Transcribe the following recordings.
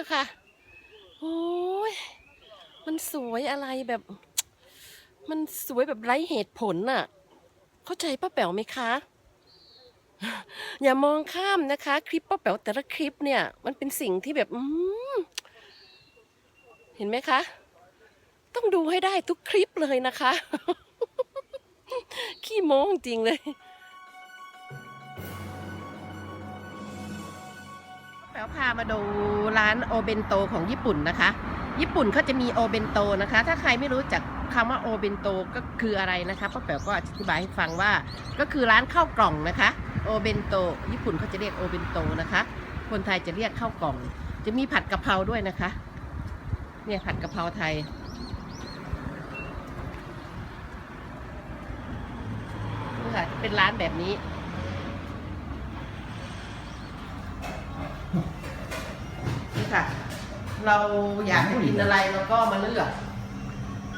อะค่ะ โอ้ย มันสวยอะไรแบบ มันสวยแบบไร้เหตุผลน่ะ เข้าใจป้าแป๋วไหมคะ อย่ามองข้ามนะคะ คลิปป้าแป๋วแต่ละคลิปเนี่ย มันเป็นสิ่งที่แบบอืมเห็นไหมคะ ต้องดูให้ได้ทุกคลิปเลยนะคะ ขี้โม้จริงเลย วพามาดูร้านโอเบนโตของญี่ปุ่นนะคะ ญี่ปุ่นเขาจะมีโอเบนโตนะคะ ถ้าใครไม่รู้จักคำว่าโอเบนโตก็คืออะไรนะคะป้าแป๋วก็อธิบายให้ฟังว่าก็คือร้านข้าวกล่องนะคะโอเบนโตญี่ปุ่นเขาจะเรียกโอเบนโตนะคะ คนไทยจะเรียกข้าวกล่อง จะมีผัดกะเพราด้วยนะคะ เนี่ยผัดกะเพราไทย นี่ค่ะเป็นร้านแบบนี้ ค่ะ เราอยากกินอะไรเราก็มาเลือก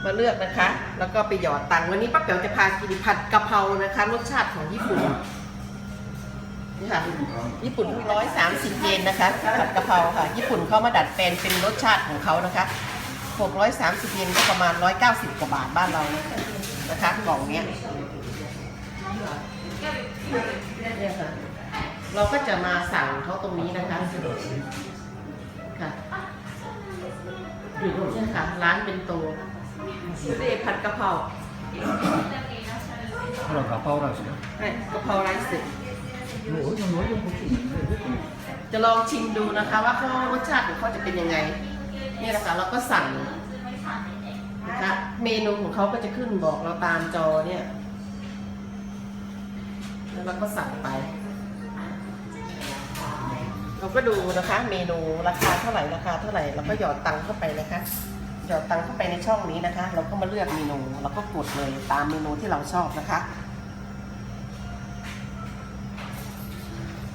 มาเลือกนะคะ แล้วก็ไปหยอดตังค์วันนี้ป้าเป๋วจะพากินผัดกะเพรานะคะ รสชาติของญี่ปุ่นนี่ค่ะญี่ปุ่นร้อยสามสิบเยนนะคะผัดกะเพราค่ะ ญี่ปุ่นเขามาดัดแปลงเป็นรสชาติของเขานะคะหกร้อยสามสิบเยนก็ประมาณร้อยเก้าสิบกว่าบาทบ้านเรานะคะกล่องเนี้ยเนี่ยค่ะเราก็จะมาสั่งเขาตรงนี้นะคะ เนี่ยค่ะ ร้านเป็นโตเดผัดกะเพรา ほら、ガパオライスね。 ให้กะเพราไรซ์ もう俺のノリもこっちにね、出てる จะลองชิมดูนะคะ ว่าเขารสชาติของเขาจะเป็นยังไง เนี่ยนะคะเราก็สั่งนะคะ เมนูของเขาก็จะขึ้นบอกเราตามจอเนี่ย แล้วเราก็สั่งไป เราก็ดูนะคะ เมนูราคาเท่าไหร่ราคาเท่าไหร่เราก็หยอดตังค์เข้าไปนะคะ หยอดตังค์เข้าไปในช่องนี้นะคะ เราก็มาเลือกเมนูเราก็กดเลยตามเมนูที่เราชอบนะคะ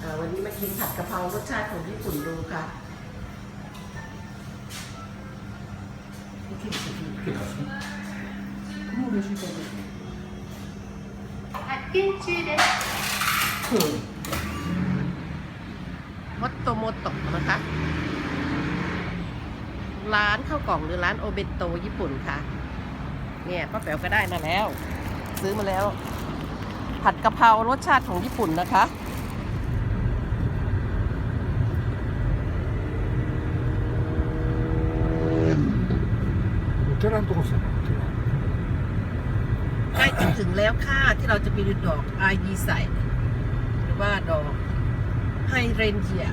อ่าวันนี้มากินผัดกะเพรารสชาติของญี่ปุ่นดูค่ะ こっちにこっちに来てたんですね。このレシートですね。発見中です。 มดโตโมโตะนะคะ ร้านข้าวกล่องหรือร้านโอเบนโตญี่ปุ่นค่ะ เนี่ยป้าแป๋วก็ได้มาแล้ว ซื้อมาแล้ว ผัดกะเพรารสชาติของญี่ปุ่นนะคะ お寺のとこですよね、お寺。 ใกล้จะถึงแล้วค่ะที่เราจะไปดูดอกอายีใสหรือว่าดอก ไฮเรนเจีย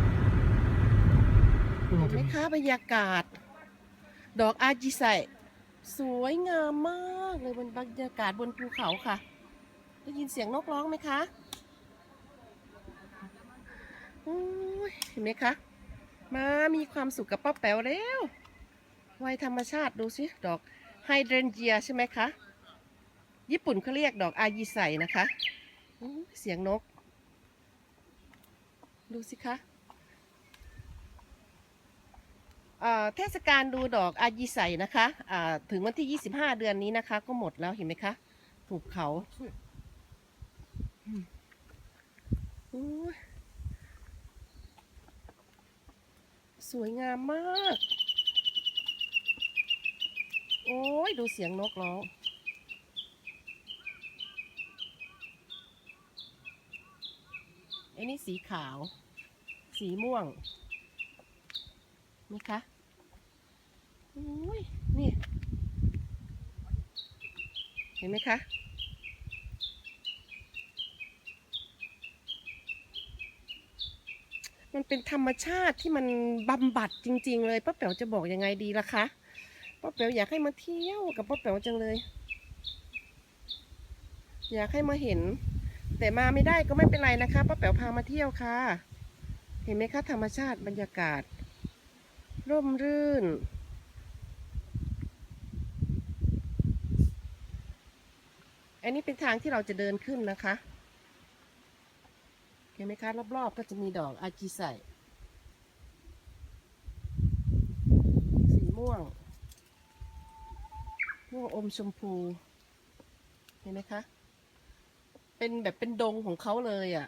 このเห็นไหมคะบรรยากาศ ดอกอาจิไซสวยงามมากเลยบนบรรยากาศบนภูเขาค่ะ ได้ยินเสียงนกร้องไหมคะโอ้ยเห็นไหมคะ มามีความสุขกับป้าแป๋วแล้ววัยธรรมชาติดูสิ ดอกไฮเดรนเจียใช่ไหมคะ ญี่ปุ่นเขาเรียกดอกอายิไซนะคะโอ้ยเสียงนก ดูสิคะเทศกาลดูดอกอายิไซนะคะถึงวันที่ 25 เดือนนี้นะคะ ก็หมดแล้วเห็นไหมคะ ถูกเขาสวยงามมาก โอ้ยดูเสียงนกร้อง ไอ้นี่สีขาว สีม่วงนี่คะโอ้ยนี่ เห็นไหมคะ มันเป็นธรรมชาติที่มันบำบัดจริง ๆ เลยป้าแป๋วจะบอกยังไงดีล่ะคะป้าแป๋วอยากให้มาเที่ยวกับป้าแป๋วจังเลย อยากให้มาเห็น แต่มาไม่ได้ก็ไม่เป็นไรนะคะป้าแป๋วพามาเที่ยวค่ะ เห็นไหมคะธรรมชาติบรรยากาศ ร่มรื่น อันนี้เป็นทางที่เราจะเดินขึ้นนะคะ เห็นไหมคะรอบๆก็จะมีดอกอาจิไซสีม่วงม่วงอมชมพู เห็นไหมคะ เป็นแบบเป็นดงของเขาเลยอะ่ะ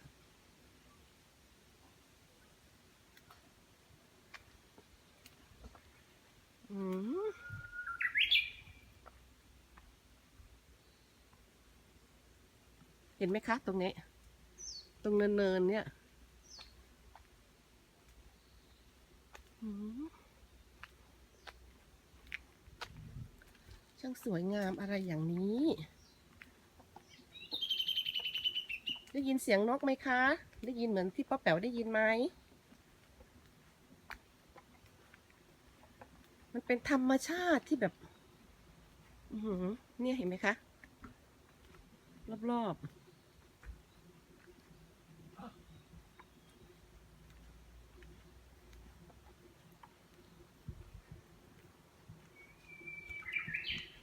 เห็นไหมคะ ตรงนี้ ตรงเนินๆเนี่ยช่างสวยงามอะไรอย่างนี้ ได้ยินเสียงนกไหมคะ ได้ยินเหมือนที่ป้าแป๋วได้ยินไหม มันเป็นธรรมชาติที่แบบ อืเนี่ยเห็นไหมคะ รอบๆ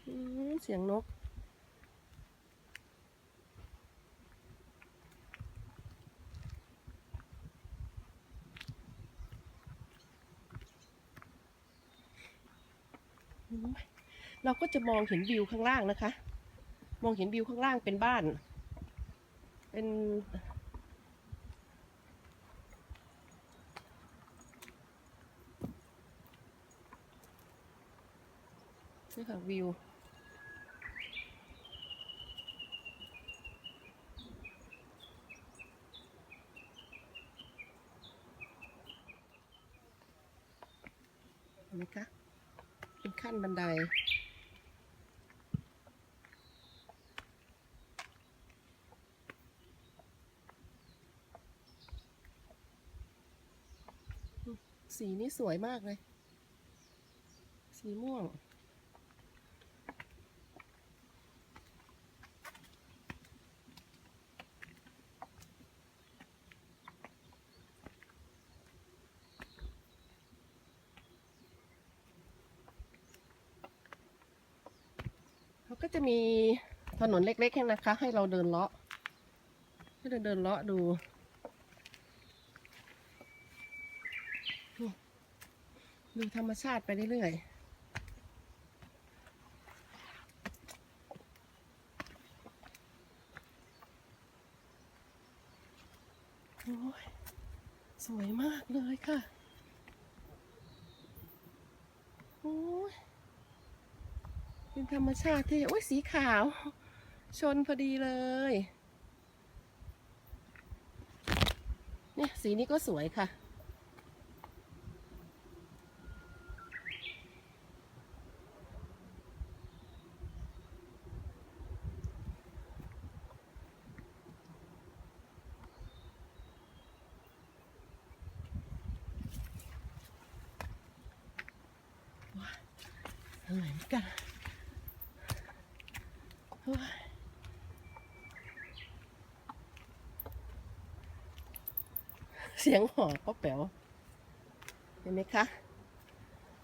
อืมเสียงนก เราก็จะมองเห็นวิวข้างล่างนะคะ มองเห็นวิวข้างล่างเป็นบ้าน เป็นนี่ค่ะวิว เห็นไหมคะ เป็ นขั้นบันได สีนี่สวยมากเลย สีม่วง ก็จะมีถนนเล็กๆให้นะคะ ให้เราเดินเลาะให้เราเดินเลาะดูดูธรรมชาติไปเรื่อยๆโอ้ยสวยมากเลยค่ะ โอ้ย เป็นธรรม ชาติที่โอ้ยสีขาว ชนพอดีเลย เนี่ยสีนี้ก็สวยค่ะ เหนื่อยเหมือนกัน เสียงหอบป้าแป๋วเห็นไหมคะ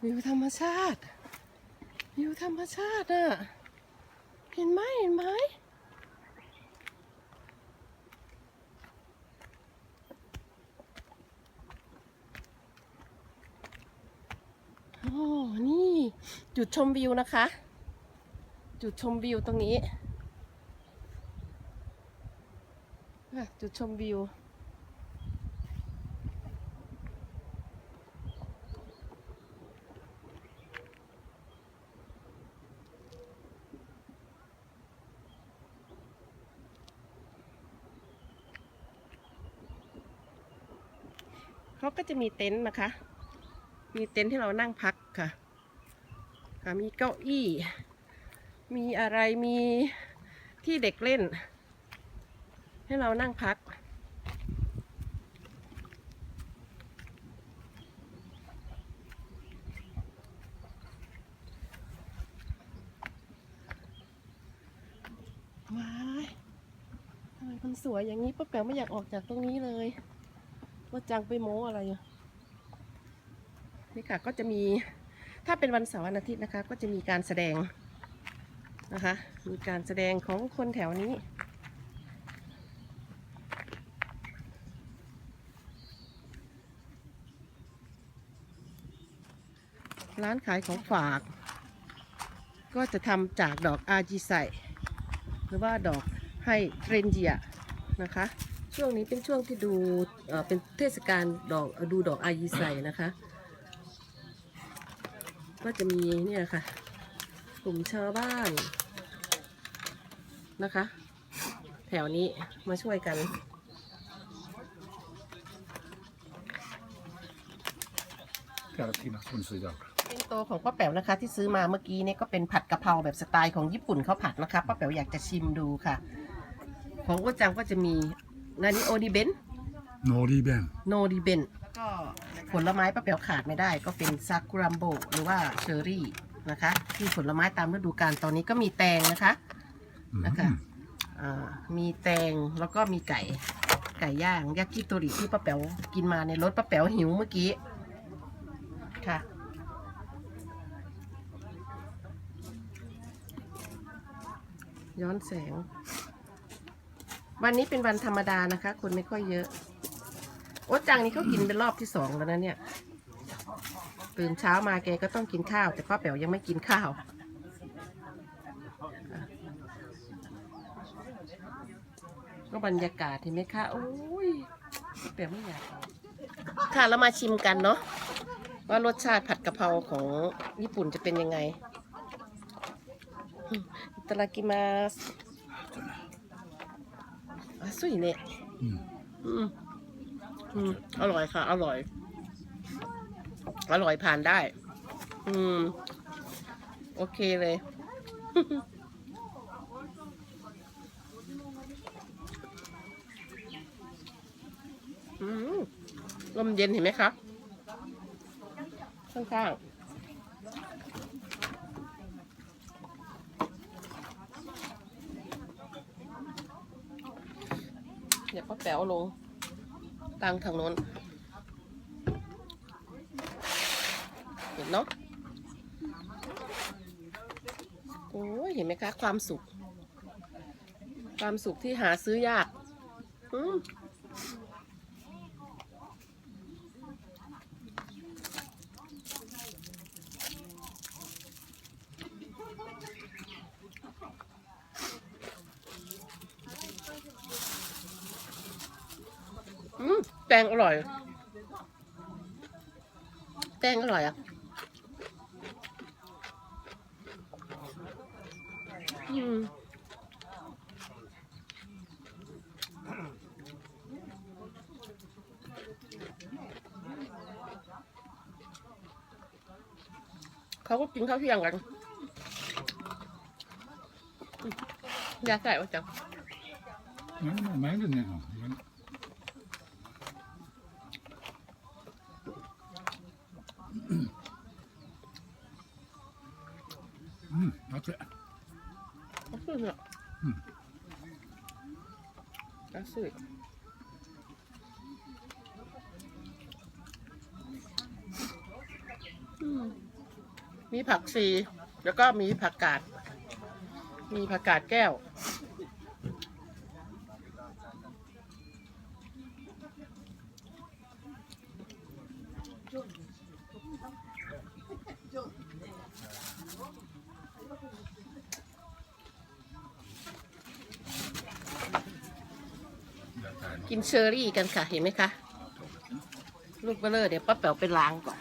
วิวธรรมชาติวิวธรรมชาติอะเห็นไหมเห็นไหมโอ้นี่ จุดชมวิวนะคะ จุดชมวิวตรงนี้ จุดชมวิว เขาก็จะมีเต็นท์นะคะ มีเต็นท์ที่เรานั่งพักค่ะ ค่ะ มีเก้าอี้ มีอะไรมีที่เด็กเล่น ให้เรานั่งพัก ว้ายทำไมมันสวยอย่างนี้ป้าแป๋วไม่อยากออกจากตรงนี้เลยว่าจังไปโม้อะไรอยู่นี่ค่ะก็จะมีถ้าเป็นวันเสาร์วันอาทิตย์นะคะ ก็จะมีการแสดง นะคะ มีการแสดงของคนแถวนี้ ร้านขายของฝาก ก็จะทำจากดอกอาจิไซหรือว่าดอกให้เรนเจียนะคะ ช่วงนี้เป็นช่วงที่ดูเป็นเทศกาลดอกดูดอกอายิไซนะคะ ก็จะมีเนี่ยค่ะกลุ่มชาวบ้าน นะคะ แถวนี้มาช่วยกัน Carottina con sui d'acqua. เป็นโตของป้าแป๋วนะคะ ที่ซื้อมาเมื่อกี้เนี่ยก็เป็นผัดกะเพราแบบสไตล์ของญี่ปุ่นเขาผัดนะคะป้าแป๋วอยากจะชิมดูค่ะ ของโอจังก็จะมีนานิโอดิเบน Nori ben. โนดิเบนแล้วก็ผลไม้ป้าแป๋วขาดไม่ได้ ก็เป็นซากุรัมโบหรือว่าเชอร์รี่นะคะ ที่ผลไม้ตามฤดูกาลตอนนี้ก็มีแตงนะคะ นะคะ Mm. อ่ามีแตงแล้วก็มีไก่ไก่ย่างยากิโตริที่ป้าแป๋วกินมาในรถป้าแป๋วหิวเมื่อกี้ค่ะ ย้อนแสง วันนี้เป็นวันธรรมดานะคะ คนไม่ค่อยเยอะ โอ๊ตจังนี่เขากินเป็นรอบที่สองแล้วนะเนี่ยตื่นเช้ามาแกก็ต้องกินข้าว แต่ป้าแป๋วยังไม่กินข้าว ก็บรรยากาศเห็นไหมคะ โอ้ยป้าแป๋วไม่อยากออกค่ะเรามาชิมกันเนาะว่ารสชาติผัดกะเพราของญี่ปุ่นจะเป็นยังไงอืมいただきますあそういね Mm. อืมอืมอร่อยค่ะ อร่อย อร่อยผ่านได้ อืม โอเคเลย ลมเย็นเห็นไหมคะข้างๆเดี๋ยวป้าแป๋วลงตั้งทางโน้นเห็นเนาะโอ้ยเห็นไหมคะ ความสุข ความสุขที่หาซื้อยาก อืม งอร่อย แตงอร่อยอะเขาก็กินข้าวเที่ยงกันอืมยาใส่ว่าจัง Ja, men มีผักชีแล้วก็มีผักกาด มีผักกาดแก้ว กินเชอรี่กันค่ะ เห็นไหมคะ ลูกเบลเลอร์เดี๋ยวป้าแป๋วไปล้างก่อน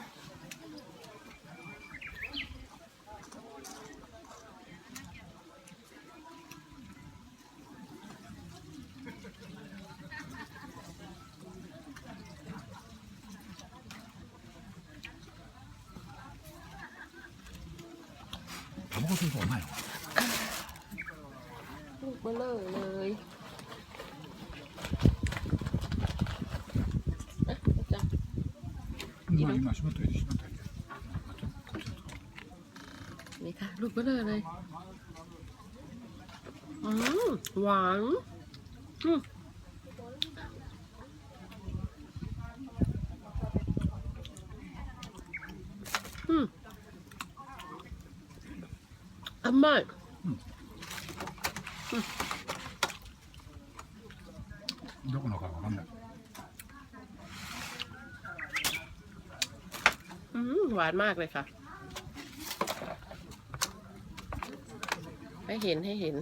ผมก็ซื้อของใหม่ลูกเบลเลอร์เลยนี่ค่ะ ลูกเบลเลอเลย อืมหวาน อืมานมากเลยค่ะ ให้เห็นให้เห็น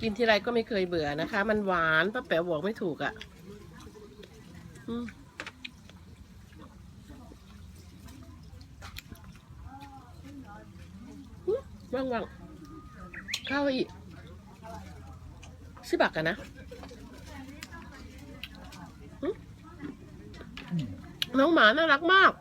กินทีไรก็ไม่เคยเบื่อนะคะ มันหวานป้าแป๋วบอกไม่ถูกอะ่ะว่างว่างเข้าวอีกชิบักกันนะน้องหมาน่ารักมาก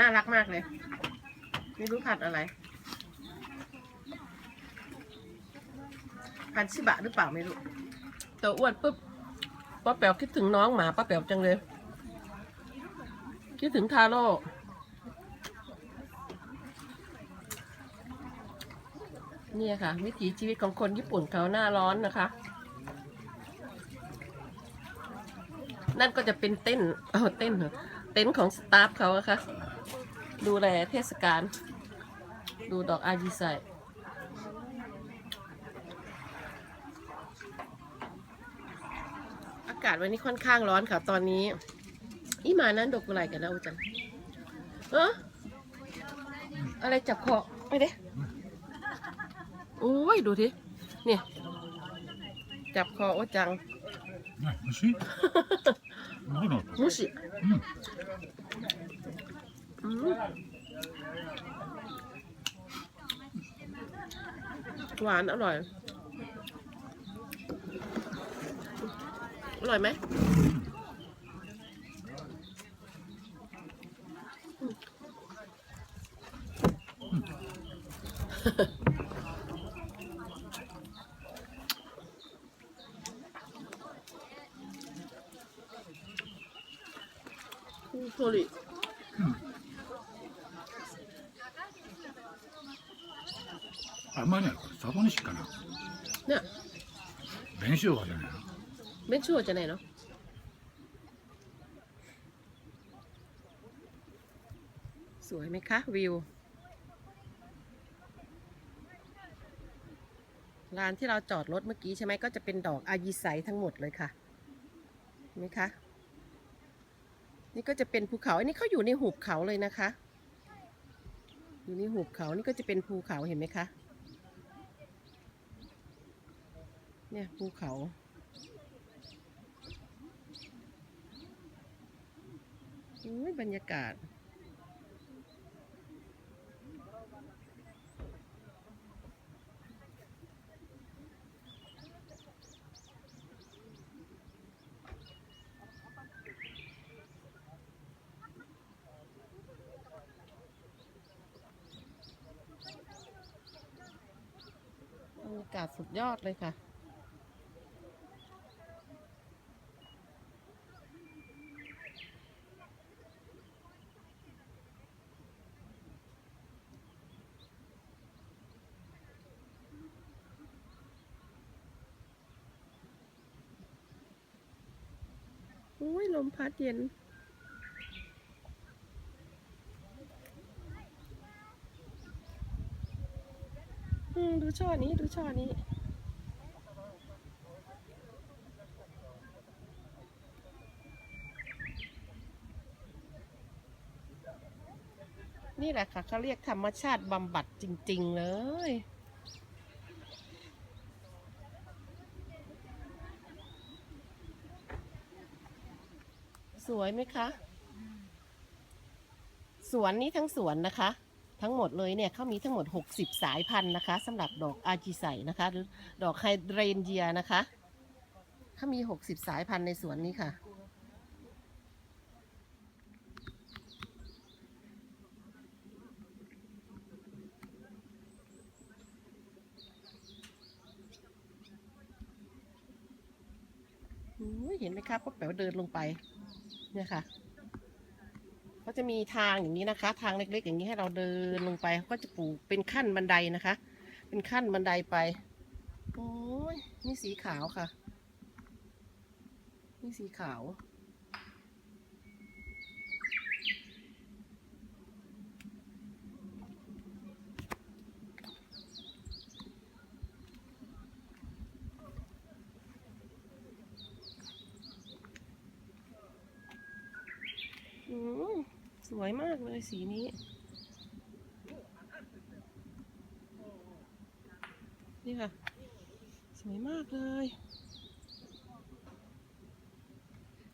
น่ารักมากเลย ไม่รู้ผัดอะไร พันชิบะหรือเปล่าไม่รู้ ตัวอ้วนปุ๊บป้าแป๋วคิดถึงน้องหมาป้าแป๋วจังเลย คิดถึงทาโร่นี่ค่ะ วิถีชีวิตของคนญี่ปุ่นเขาหน้าร้อนนะคะ นั่นก็จะเป็นเต้น เออเต้นเหรอเต็นของสตาฟเขาอะค่ะ ดูแลเทศกาล ดูดอกอาจิไซอากาศวันนี้ค่อนข้างร้อนค่ะ ตอนนี้ อีมานั้นดอกอะไรกันแล้วจังเอออะไรจับคอไปเด้โอ้ย ดูทีเนี่จับคอโอ้จังมุชิมุชิ หวานอร่อย อร่อยไหมโทริ あんまりね、サボニシかな。 เนี่ย 紅生姜じゃないの。 เม่นชั่วจะไหนเนาะสวยไหมคะ วิว ลานที่เราจอดรถเมื่อกี้ใช่ไหมก็จะเป็นดอกอายิไซทั้งหมดเลยค่ะเห็นไหมคะ นี่ก็จะเป็นภูเขา อันนี้เขาอยู่ในหุบเขาเลยนะคะ อยู่ในหุบเขา นี่ก็จะเป็นภูเขาเห็นไหมคะ เนี่ยภูเขา อุ้ยบรรยากาศ บรรยากาศสุดยอดเลยค่ะ ลมพัดเย็น อืม ดูช่อนี้ ดูช่อนี้นี่แหละค่ะเขาเรียกธรรมชาติบำบัดจริง ๆ เลย สวยไหมคะ สวนนี้ทั้งสวนนะคะ ทั้งหมดเลยเนี่ยเขามีทั้งหมด 60 สายพันธุ์นะคะสำหรับดอกอาจิไซนะคะ หรือดอกไฮเดรนเยียนะคะเขามี 60 สายพันธุ์ในสวนนี้ค่ะเห็นไหมคะป้าแป๋วเดินลงไป เนี่ยค่ะ ก็จะมีทางอย่างนี้นะคะ ทางเล็กๆ อย่างนี้ให้เราเดินลงไปก็จะปลูกเป็นขั้นบันไดนะคะ เป็นขั้นบันไดไปโอ้ยนี่สีขาวค่ะ นี่สีขาว อืม สวยมากเลยสีนี้ นี่ค่ะ สวยมากเลย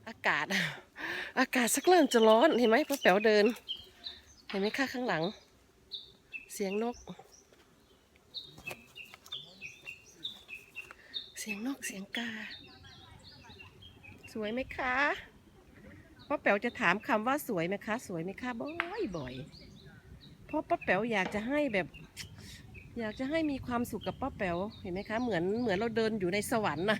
อากาศ อากาศสักเริ่มจะร้อนเห็นไหมป้าแป๋วเดิน เห็นไหมคะข้างหลัง เสียงนก เสียงนกเสียงกา สวยไหมคะ ป้าแป๋วจะถามคำว่าสวยไหมคะ สวยไหมคะบ่อยบ่อยเพราะป้าแป๋วอยากจะให้แบบ อยากจะให้มีความสุขกับป้าแป๋วเห็นไหมคะ เหมือนเหมือนเราเดินอยู่ในสวรรค์นะ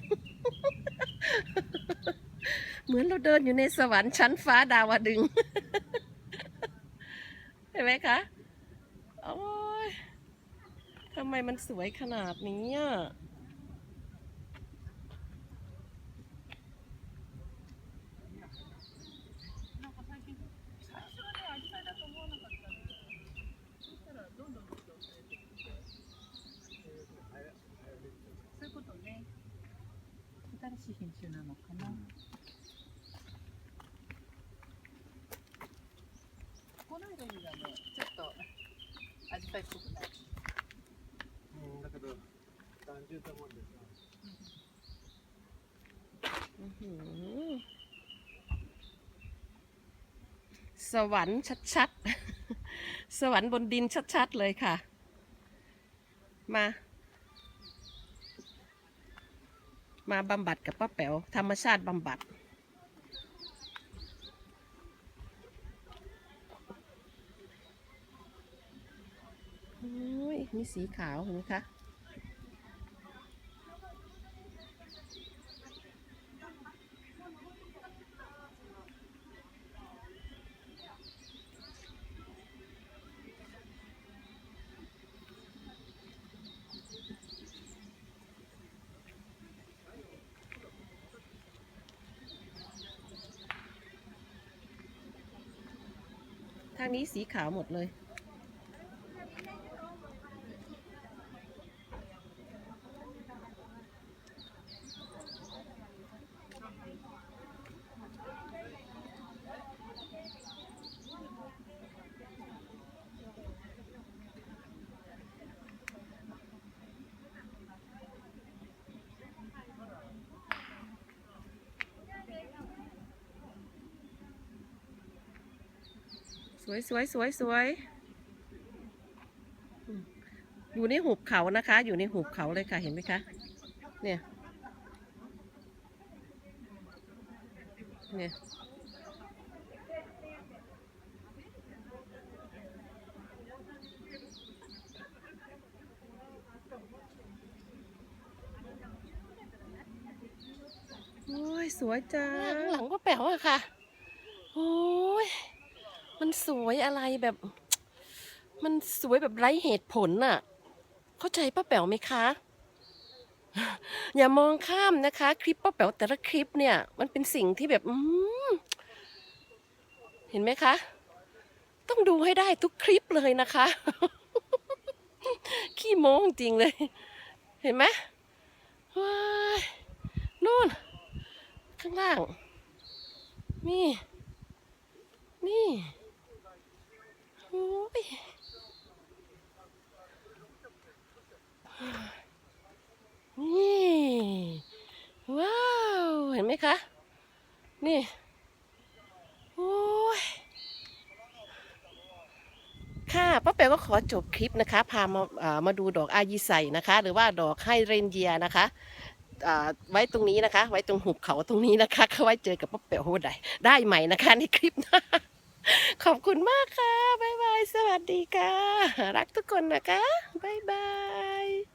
เหมือนเราเดินอยู่ในสวรรค์ชั้นฟ้าดาวดึงเห็นไหมคะโอ้ยทำไมมันสวยขนาดนี้อะ 品種なのかな、この色味がねちょっとアジサイっぽくないうんだけど単純だもんでさ อื้อหือสวรรค์ชัดๆ สวรรค์บนดินชัดๆเลยค่ะ มา มาบำบัดกับป้าแป๋วธรรมชาติบำบัดโอ้ยมีสีขาวเห็นไหมคะางนี้สีขาวหมดเลย สวยสวยสวยสวยอยู่ในหุบเขานะคะ อยู่ในหุบเขาเลยค่ะเห็นไหมคะ เนี่ย เนี่ยโอ้ยสวยจังข้างหลังก็แป๋วอะค่ะ โอ้ มันสวยอะไรแบบ มันสวยแบบไร้เหตุผลน่ะ เข้าใจป้าแป๋วไหมคะ อย่ามองข้ามนะคะ คลิปป้าแป๋วแต่ละคลิปเนี่ย มันเป็นสิ่งที่แบบอืเห็นไหมคะ ต้องดูให้ได้ทุกคลิปเลยนะคะ ขี้โม้จริงเลย เห็นไหมว้ายนู่น ข้างล่าง นี่ นี่ นี่ ว้าว เห็นไหมคะ นี่ โอ้ย ค่ะป้าแป๋วก็ขอจบคลิปนะคะ พามาามาดูดอกอายิไซนะคะ หรือว่าดอกไฮเรนเยียนะคะไว้ตรงนี้นะคะ ไว้ตรงหุบเขาตรงนี้นะคะก็ไว้เจอกับป้าแป๋วได้ได้ใหม่นะคะในคลิปหน้า ขอบคุณมากค่ะ บ๊ายบาย สวัสดีค่ะ รักทุกคนนะคะ บ๊ายบาย